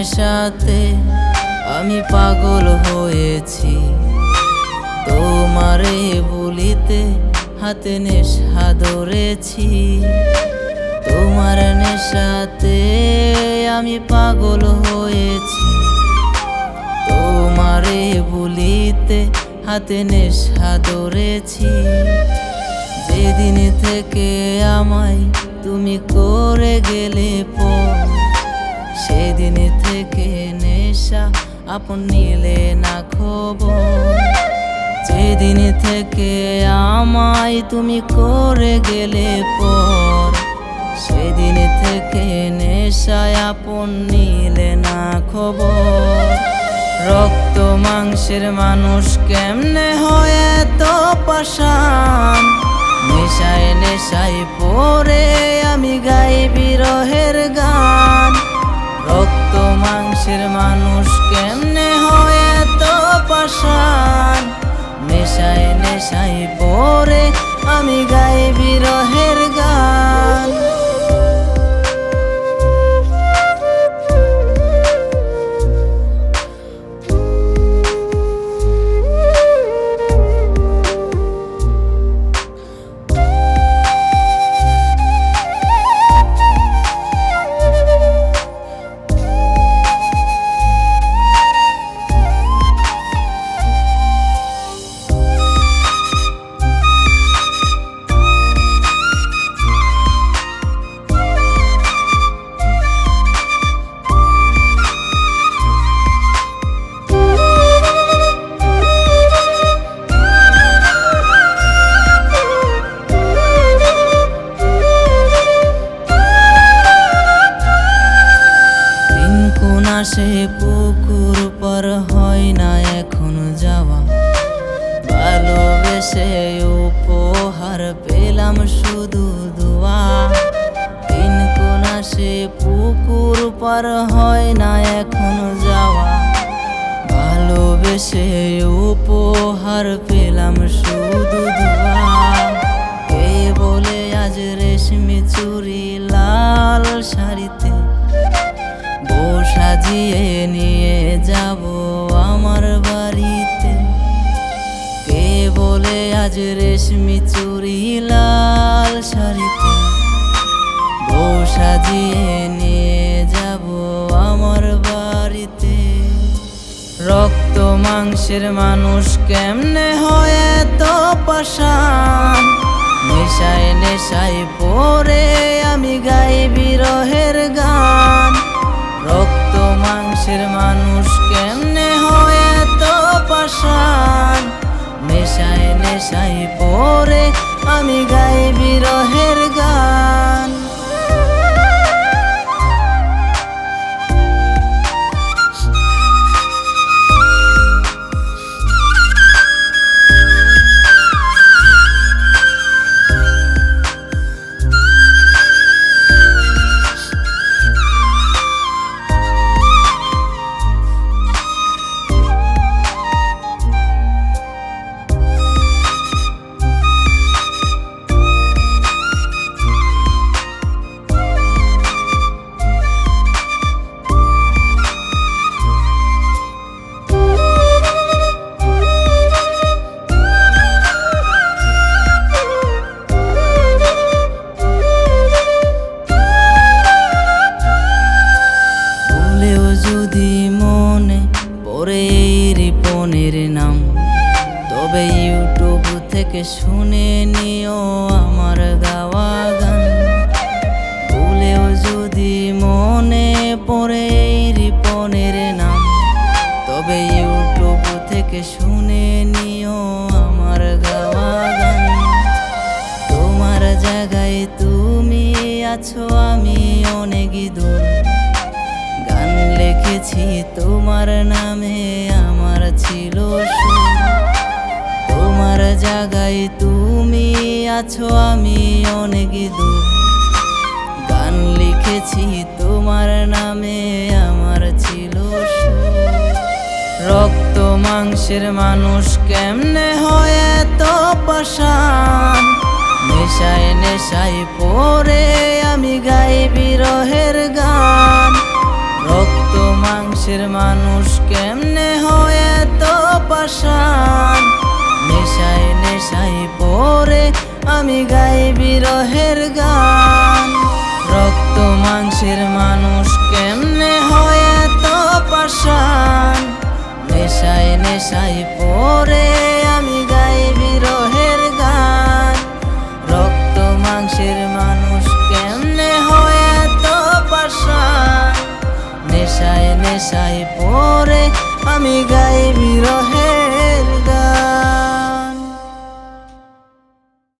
নেশাতে আমি পাগল হয়েছি। তোমারে বলিতে হাতে নেশা ধরেছি। তোমার নেশাতে আমি পাগল হয়েছি। তোমারে বলিতে হাতে নেশা ধরেছি। যেদিন থেকে আমায় তুমি করে গেলে পর সেদিন থেকে নেশা আপন নিলে না খবর। যেদিন থেকে আমায় তুমি করে গেলে পর। সেদিন থেকে নেশায় আপন নিলে না খবর। রক্ত মাংসের মানুষ কেমনে হয় এত পাশান নেশায় নেশায় মাংসের মানুষ কেমনে হয় এত পাশান নেশায় নেশায় পরে আমি গাই বিরহের আসে পুকুর পর হয় না এখন যাওয়া। ভালোবেসে উপহার পেলাম শুধু দোয়া। দিন কোন আসে পুকুর পর হয় না এখন যাওয়া। ভালোবেসে উপহার পেলাম শুধু দোয়া। কে বলে আজ রেশমি চুরি লাল শাড়িতে? বউ সাজিয়ে নিয়ে যাব আমার বাড়িতে। কে বলে আজ রেশমি চুরি লাল শাড়িতে? বউ সাজিয়ে নিয়ে যাব আমার বাড়িতে। রক্ত মাংসের মানুষ কেমনে হয় এত পাশান নেশায় নেশায় পরে আমি গাই বিরহের গান। থেকে শুনে নিও আমার গাওয়া গান। ভুলেও যদি মনে পড়ে রিপনের নাম, তবে ইউটিউব থেকে শুনে নিও আমার গাওয়া গান। তোমার জায়গায় তুমি আছো, আমি অনেক দূর। গান লিখেছি তোমার নামে, আমার ছিল সুর। তোমার জায়গায় তুমি আছো, আমি অনেক দূর। গান লিখেছি তোমার নামে, আমার ছিল রক্ত মাংসের মানুষ কেমনে হয় এত পাশান নেশায় নেশায় পরে আমি গাই বিরহের গান। রক্ত মাংসের মানুষ কেমনে হয় এত পাশান আমি গাই বিরহের গান। রক্ত মাংসের মানুষ কেমনে হয় এত পাশান নেশায় নেশায় পরে আমি গাই বিরহের গান। রক্ত মাংসের মানুষ কেমনে হয় এত পাশান নেশায় নেশায় পরে আমি গাই বিরহের